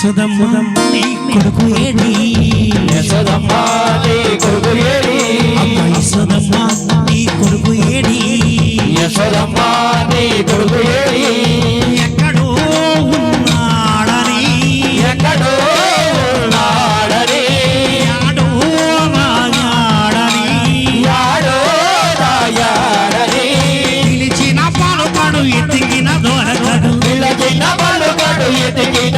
యశోదమ్మ నీ కొడుకు ఏడి? యశోదమ్మ నీ కొడుకు ఏడి? అమ్మ యశోదమ్మ నీ కొడుకు ఏడి? యశోదమ్మ నీ కొడుకు ఏడి?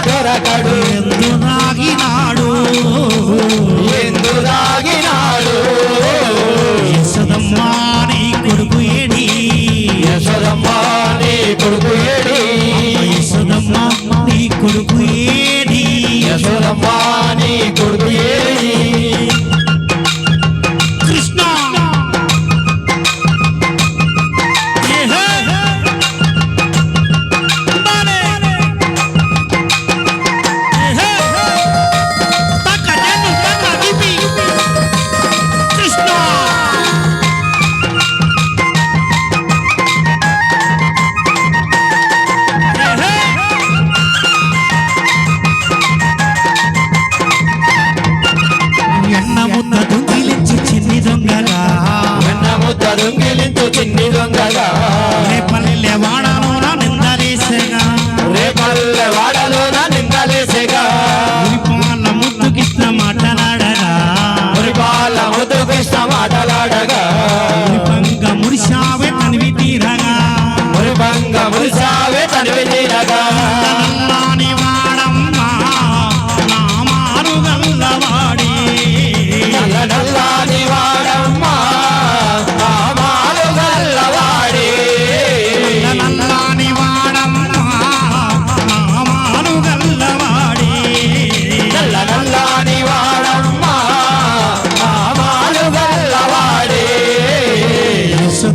దొరకడు దొంగిలించు చిన్ని దొంగగా. రేపల్లె వాడలోన నిందలేసగా. రేపల్లె వాడలోన నిందలేసేగా. ఉరిపాల ముద్దుకిస్త మాటలాడగా మురిపాల ముద్దు కృష్ణ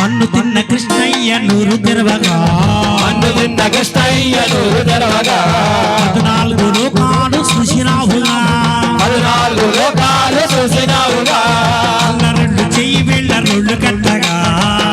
మన్ను తిన్న కృష్ణయ్య నూరు తెరవగా. మన్ను తిన్న కృష్ణయ్య నూరు తెరవగా. పద్నాలుగు లోకాలు సుశిరావుగా పద్నాలుగు లోకాలు చూసినావుగా. అల్ల రెండు చెయ్యి వీళ్ళ రెండు కట్టగా.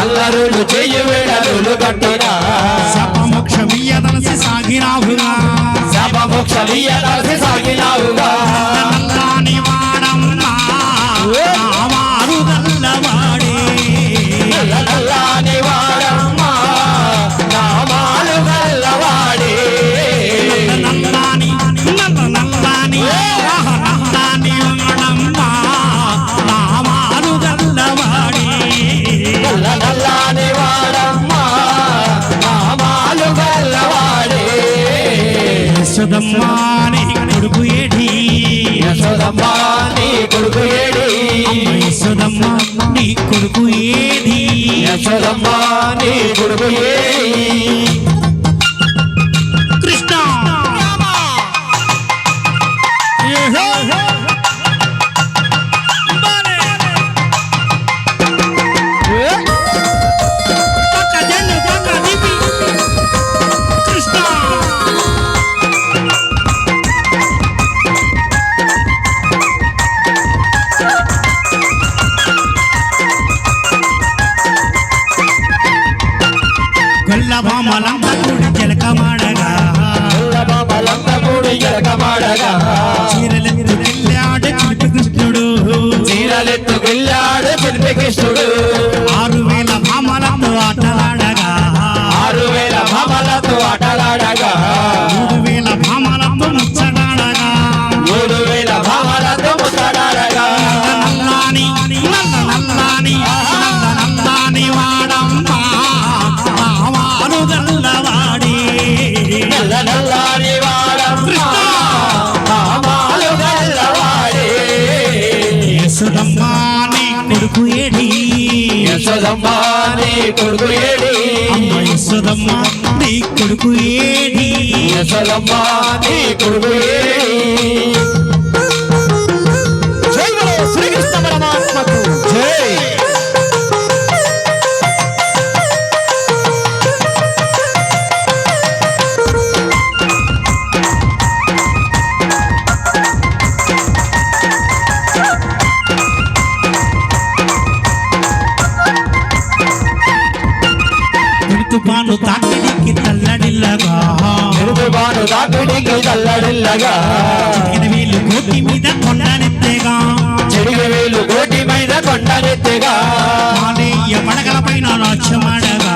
అల్లరులు చెయ్యి వేడరులు కట్టినా సపమోక్షమియ్యదలసి సాగిరావుగా శాపమోక్షలీయదాసి సాగినావుగా. నల్లాని యశోదమ్మా నీ కొడుకు ఏడి. యశోదమ్మ నీ కొడుకు ఏడి. యశోదమ్మ నీ కొడుకు ఏడి. యశోదమ్మ నీ కొడుకు ఏడి. గొల్లభామలంతా కూడి జలకమాడగా బాబలంత కూడి ఎలకమాడగా చీరలెత్తుకెళ్ళాడు చిలిపి కృష్ణుడు. చీరలెత్తు గిల్లాడు చిలిపి కృష్ణుడు. యశోదమ్మా నీ కొడుకు ఏడి. యశోద యశోదమ్మ నీ కొడుకు ఏడి. అమ్మ యశోదమ్మ నీ కొడుకు ఏడి. యశోదమ్మ నీ కొడుకు ఏడి. తుపాను తాకిడికి తల్లడిల్లగా. నిరుబాను దాపిడికి తల్లడిల్లగా. చిటికిన వీళ్ళు కోటి మీద కొండనెత్తేగా. చెడిగ వేలు కోటి మీద కొండనెత్తగా. ఆలయ పడగల పైన నాట్యమాడగా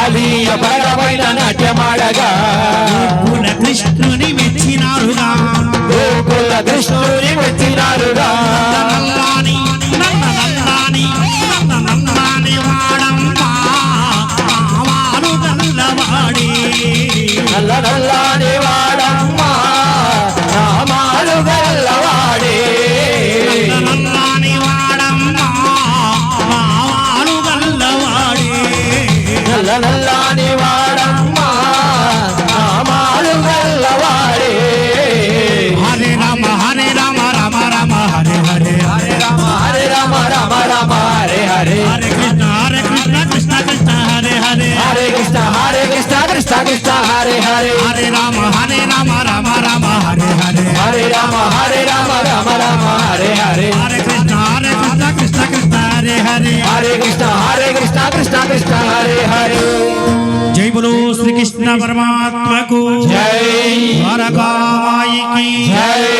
ఆలీయ పైన कृष्णा हरे हरे। हरे राम हरे राम राम राम हरे हरे। हरे राम हरे राम राम राम हरे हरे। हरे कृष्णा हरे कृष्णा कृष्णा कृष्णा हरे हरे। हरे कृष्णा हरे कृष्णा कृष्णा कृष्णा हरे हरे। जय बोलो श्री कृष्ण परमात्मा को। जय। हर माई की। जय।